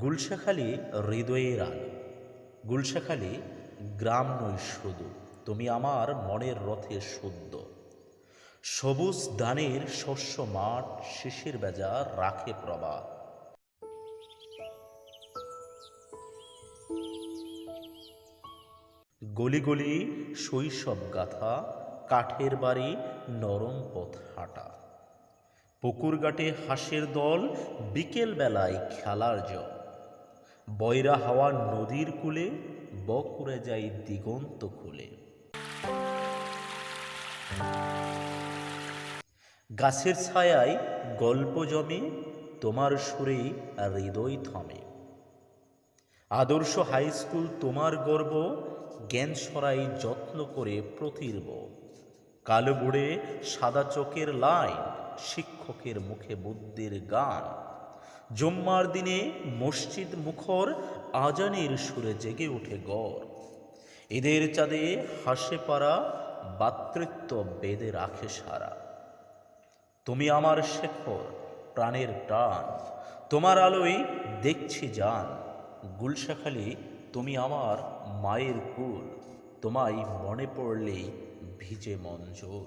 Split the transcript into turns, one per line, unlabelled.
গুলশাখালী হৃদয়ের আলো, গুলশাখালী গ্রাম নই শুধু তুমি আমার মনের রথে শুদ্ধ সবুজ দানের শস্য মাঠ শিশির বেজা রাখে প্রবাদ গলি গলি শৈশব গাথা, কাঠের বাড়ি নরম পথ হাঁটা। পুকুর ঘাটে হাঁসের দল বিকেল বেলায় খেলার জল। বয়রা হাওয়া নদীর কূলে বকুরে যায় দিগন্ত খুলে। গাছের ছায়ায় গল্প জমে, তোমার সুরে হৃদয় থমে। আদর্শ হাই স্কুল তোমার গর্ব, জ্ঞান সরাই যত্ন করে প্রতির্ব। কালো বুড়ে সাদা চোখের লাইন, শিক্ষকের মুখে বুদ্ধির গান। জুম্মার দিনে মসজিদ মুখর আজানের সুরে জেগে ওঠে গড়। ঈদের চাঁদে হাসে পারা বাতৃত্ব বেদে রাখে সারা। তুমি আমার শেখর, প্রাণের টান, তোমার আলোয় দেখছি যান গুলশাখালি, তুমি আমার মায়ের কুল, তোমায় মনে পড়লেই ভিজে মঞ্জল